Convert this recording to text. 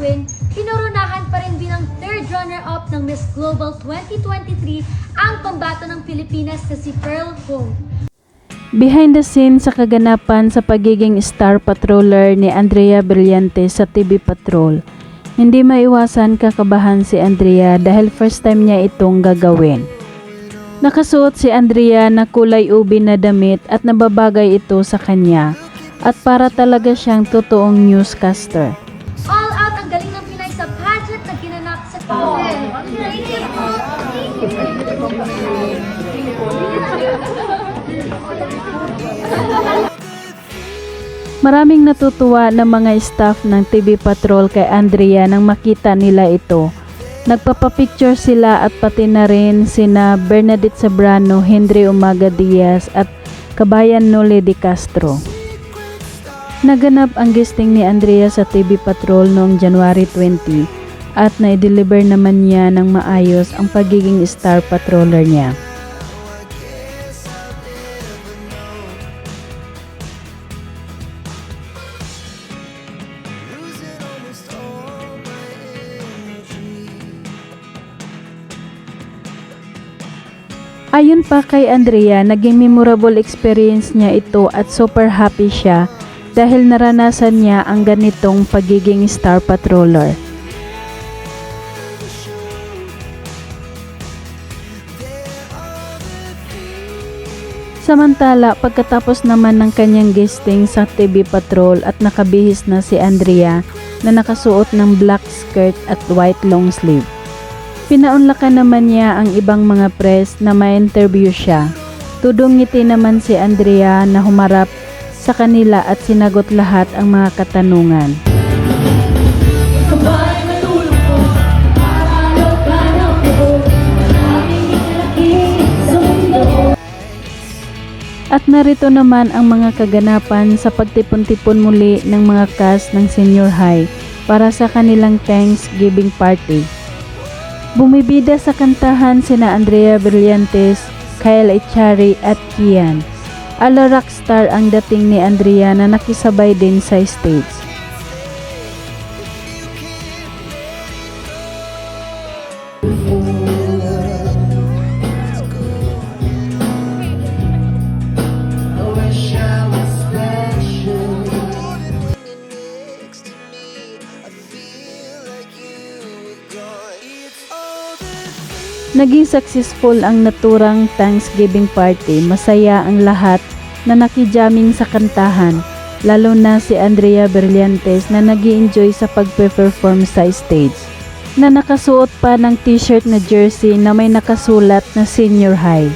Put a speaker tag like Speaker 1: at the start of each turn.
Speaker 1: Queen, kinoronahan pa rin bilang third runner-up ng Miss Global 2023 ang pambato ng Pilipinas na si Pearl Hong.
Speaker 2: Behind the scenes sa kaganapan sa pagiging star patroller ni Andrea Brillante sa TV Patrol, hindi maiwasan kakabahan si Andrea dahil first time niya itong gagawin. Nakasuot si Andrea na kulay ubi na damit at nababagay ito sa kanya at para talaga siyang totoong newscaster. Maraming natutuwa ng mga staff ng TV Patrol kay Andrea nang makita nila ito. Nagpapapicture sila at pati na rin sina Bernadette Sabrano, Henry Umaga Diaz at Kabayan Noli de Castro. Naganap ang guesting ni Andrea sa TV Patrol noong January 20 at na-deliver naman niya ng maayos ang pagiging star patroller niya. Ayon pa kay Andrea, naging memorable experience niya ito at super happy siya dahil naranasan niya ang ganitong pagiging star patroller. Samantala, pagkatapos naman ng kanyang guesting sa TV Patrol at nakabihis na si Andrea na nakasuot ng black skirt at white long sleeve. Pinaunlakan naman niya ang ibang mga press na ma-interview siya. Tudong ngiti naman si Andrea na humarap sa kanila at sinagot lahat ang mga katanungan. At narito naman ang mga kaganapan sa pagtipon-tipon muli ng mga cast ng senior high para sa kanilang Thanksgiving party. Bumibida sa kantahan sina Andrea Brillantes, Kyle Echari at Kian. Ala rockstar ang dating ni Andrea na nakisabay din sa stage. Naging successful ang naturang Thanksgiving party. Masaya ang lahat na nakijaming sa kantahan, lalo na si Andrea Brillantes na nag enjoy sa pagpe-perform sa stage. Na nakasuot pa ng t-shirt na jersey na may nakasulat na senior high.